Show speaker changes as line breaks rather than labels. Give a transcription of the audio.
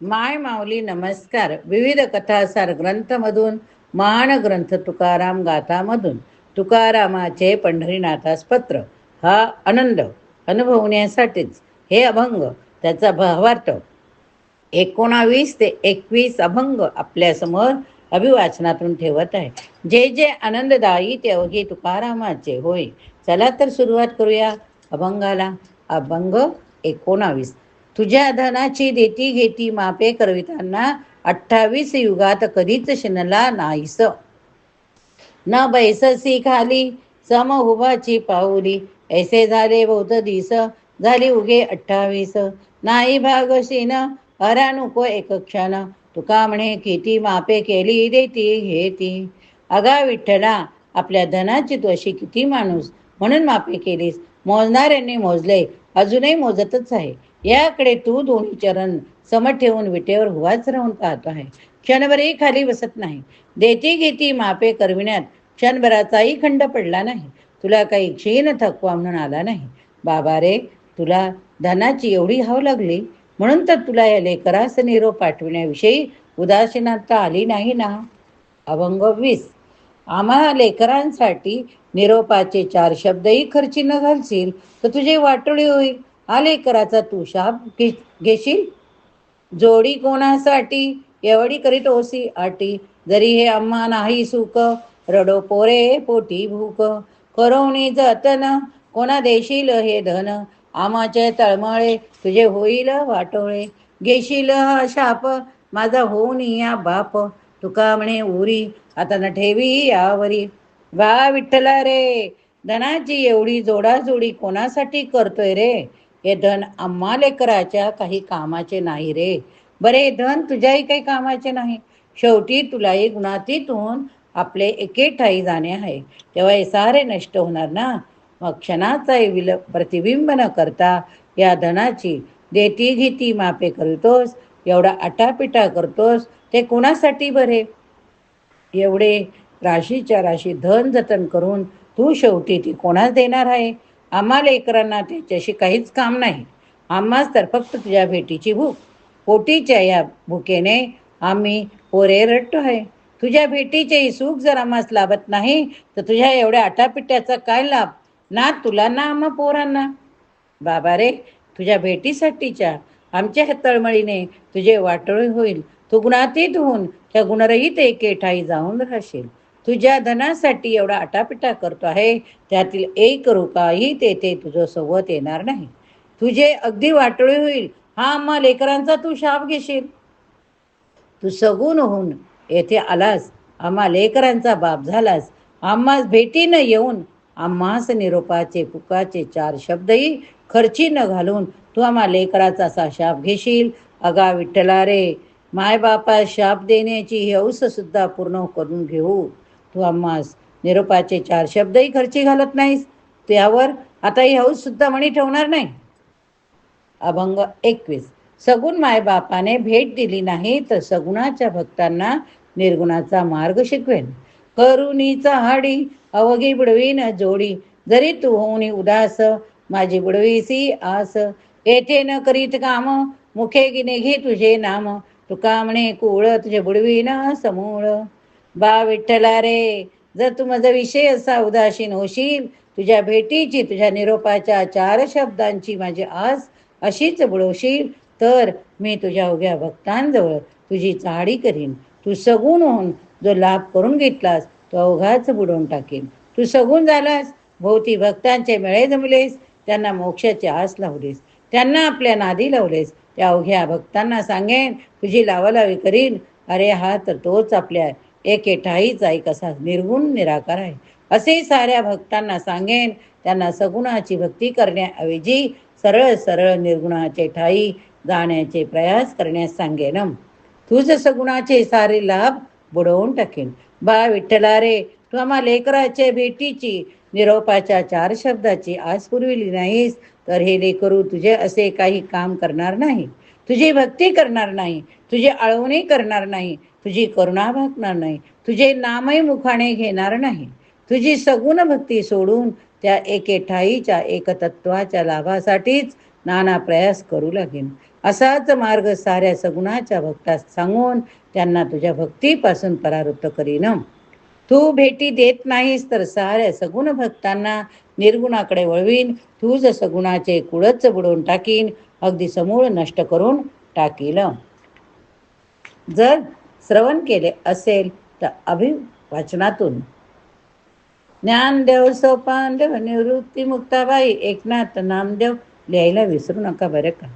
माय माऊली नमस्कार. विविध कथासार ग्रंथमधून महान ग्रंथ तुकाराम गाथामधून तुकारामाचे पंढरीनाथास पत्र. हा आनंद अनुभवण्यासाठीच. हे अभंग त्याचा भावार्थ एकोणावीस ते एकवीस अभंग आपल्यासमोर अभिवाचनातून ठेवत आहे. जे जे आनंददायी ते अवघे तुकारामाचे होय. चला तर सुरुवात करूया अभंगाला. अभंग एकोणावीस. तुझ्या धनाची देती घेती मापे करविताना अठ्ठावीस युगात कधीच शिनला नाहीस. न बैससी खाली सम उभाची पाऊली. ऐसे झाले बहुत दिस झाली उगे अठ्ठावीस. नाही भागशीन हरा नको एक क्षण. तुका म्हणे किती मापे केली देती घेती. अगा विठ्ठला आपल्या धनाची तू अशी किती माणूस. म्हणून मापे केलीस. मोजणाऱ्यांनी मोजले अजूनही मोजतच आहे. याकडे तू दोन्ही चरण सम ठेवून विटेवर हुवाच राहून पाहतो आहे. क्षणभरही खाली बसत नाही. देती घेती मापे करविण्यात क्षणभराचाही खंड पडला नाही. तुला काही क्षीण थकवा म्हणून आला नाही. बाबा रे तुला धनाची एवढी हाव लागली? म्हणून तर तुला या लेकरास निरोप पाठविण्याविषयी उदासीनता आली नाही ना? अभंग वीस. आम्हा लेकरांसाठी निरोपाचे चार शब्दही खर्ची न घालशील तर तुझे वाटोळी होईल. आलेकराचा तू शाप घेशील? जोडी कोणासाठी? एवढी करीत ओसी आटी. जरी हे अम्मा नाही सुख रडो पोरे पोटी भूक. करवणी जतन कोणा देशील हे धन? आमाचे तळमळे तुझे होईल वाटोळे. घेशील हा शाप माझा होऊन या बाप. तुका म्हणे उरी आता न ठेवी यावरी. वा विठ्ठला रे धनाची एवढी जोडाजोडी कोणासाठी करतोय रे? हे धन आम्हा लेकराच्या काही कामाचे नाही रे. बरे धन तुझ्याही काही कामाचे नाही. शेवटी तुलाही गुणातीतून आपले एके ठाई जाणे आहे. तेव्हा हे सारे नष्ट होणार ना? मग क्षणाचाही विल प्रतिबिंब न करता या धनाची देती घेती मापे करतोस एवढा आटापिटा करतोस ते कोणासाठी बरे? एवढे राशीच्या राशी धन जतन करून तू शेवटी ती कोणाच देणार आहे? आम्हा लेकरांना त्याच्याशी काहीच काम नाही. आम्हाच तर फक्त तुझ्या भेटीची भूक. पोटीच्या या भुकेने आम्ही पोरे रट्टो आहे. तुझ्या भेटीचेही सुख जर आम्हास लाभत नाही तर तुझ्या एवढ्या आटापिट्याचा काय लाभ? ना तुला ना आम्हा पोरांना. बाबा रे तुझ्या भेटीसाठीच्या आमच्या तळमळीने तुझे वाटोळे होईल. तू गुणातीत होऊन त्या गुणरहित एके ठाई जाऊन राहशील. तुझ्या धनासाठी एवढा आटापिटा करतो आहे त्यातील एक रुपाही तेथे तुझं सोबत येणार नाही. तुझे अगदी वाटोळी होईल हा आम्हा लेकरांचा तू शाप घेशील. तू सगून होऊन येथे आलास आम्हा लेकरांचा बाप झालास आम्हास भेटीनं येऊन आम्हास निरोपाचे पुकाचे चार शब्दही खर्ची न घालून तू आम्हा लेकराचा असा शाप घेशील. अगा विठ्ठला रे मायबापा शाप देण्याची हौस सुद्धा पूर्ण करून घेऊ. तू आम्हास. निरोपाचे चार शब्दही खर्ची घालत नाहीस. त्यावर आता ही हौस सुद्धा म्हणी ठेवणार नाही. अभंग एकवीस. सगुण मायबापाने भेट दिली नाही तर सगुणाच्या भक्तांना निर्गुणाचा मार्ग शिकवेन. करुणीचा हाडी अवघी बुडवीन जोडी. जरी तू होऊन उदास माझी बुडवीसी आस. येथे न करीत काम मुखे गिने घे तुझे नाम. तुका म्हणे कुळ तुझे बुडवीन समूळ. बा विठ्ठला रे जर तू माझा विषय असा उदासीन होशील तुझ्या भेटीची तुझ्या निरोपाच्या चार शब्दांची माझी आस अशीच बुडवशील तर मी तुझ्या उभ्या भक्तांजवळ तुझी चाडी करीन. तू सगून होऊन जो लाभ करून घेतलास तो अवघाच बुडवून टाकेन. तू सगून झालास भोवती भक्तांचे मेळे जमलेस त्यांना मोक्षाची आस लावलीस. त्यांना आपल्या नादी लावलेस. त्या अवघ्या भक्तांना सांगेन तुझी लावालावी करीन. अरे हा तर तोच आपल्या एके ठाईच ऐक असा निर्गुण निराकार आहे. असे साऱ्या भक्तांना सांगेन त्यांना सगुणाची भक्ती करण्याऐवजी सरळ सरळ निर्गुणाचे ठाई जाण्याचे प्रयास करण्यास सांगेन. तुझ सगुणाचे सारे लाभ बुडवून टाकेन. बा विठ्ठला रे तू आम्हा लेकराच्या भेटीची निरोपाच्या चार शब्दाची आज पुरविली नाहीस तर हे लेकरू तुझे असे काही काम करणार नाही. तुझी भक्ती करणार नाही. तुझी आळवणी करणार नाही. तुझी करुणा भागणार नाही. तुझे नामही मुखाने घेणार नाही. तुझी सगुण भक्ती सोडून त्या एके ठाईच्या एकतत्वाच्या लाभासाठीच नाना प्रयास करू लागेन. असाच मार्ग साऱ्या सगुणाच्या भक्तास सांगून त्यांना तुझ्या भक्तीपासून परावृत्त करीन. तू भेटी देत नाहीस तर साऱ्या सगुण भक्तांना निर्गुणाकडे वळवीन. तूच सगुणाचे कुळच बुडवून टाकीन. अगदी समूळ नष्ट करून टाकील. जर श्रवण केले असेल तर अभिवाचनातून. ज्ञानदेव सोपानदेव निवृत्ती मुक्ताबाई एकनाथ नामदेव लिहायला विसरू नका बरं का?